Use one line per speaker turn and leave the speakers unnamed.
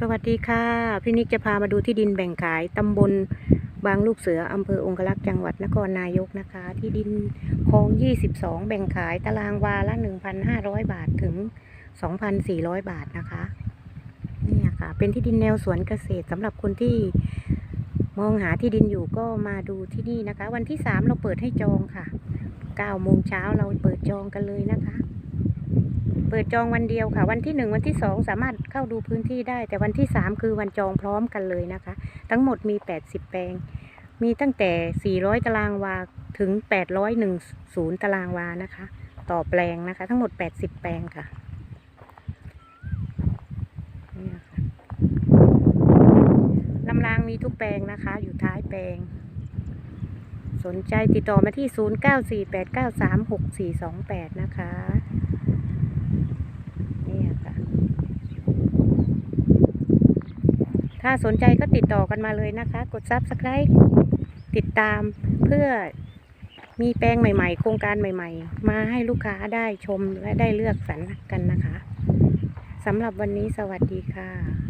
สวัสดีค่ะ พี่นิกจะพามาดูที่ดินแบ่งขายตำบลบางลูกเสืออำเภอองคลักษ์จังหวัดนครนายกนะคะ ที่ดินคลอง 22 แบ่งขายตารางวาละ 1,500 บาทถึง 2,400 บาทนะคะนี่ค่ะ เป็นที่ดินแนวสวนเกษตรสำหรับคนที่มองหาที่ดินอยู่ก็มาดูที่นี่นะคะ วันที่ 3 เราเปิดให้จองค่ะ9โมงเช้าเราเปิดจองกันเลยนะคะ ปิดจองวันเดียวค่ะ วันที่หนึ่งวันที่สองสามารถเข้าดูพื้นที่ได้ แต่วันที่สามคือวันจองพร้อมกันเลยนะคะ ทั้งหมดมีแปดสิบแปลง มีตั้งแต่สี่ร้อยตารางวาถึงแปดร้อยหนึ่งศูนย์ตารางวานะคะ ต่อแปลงนะคะ ทั้งหมดแปดสิบแปลงค่ะเนี่ยค่ะลำรางมีทุกแปลงนะคะ อยู่ท้ายแปลง สนใจติดต่อมาที่ 0948936428 นะคะ เนี่ยค่ะ ถ้าสนใจก็ติดต่อกันมาเลยนะคะ กดซับสไครต์ติดตามเพื่อมีแปลงใหม่ ๆ โครงการใหม่ ๆ มาให้ลูกค้าได้ชมและได้เลือกสรรกันนะคะสำหรับวันนี้สวัสดีค่ะ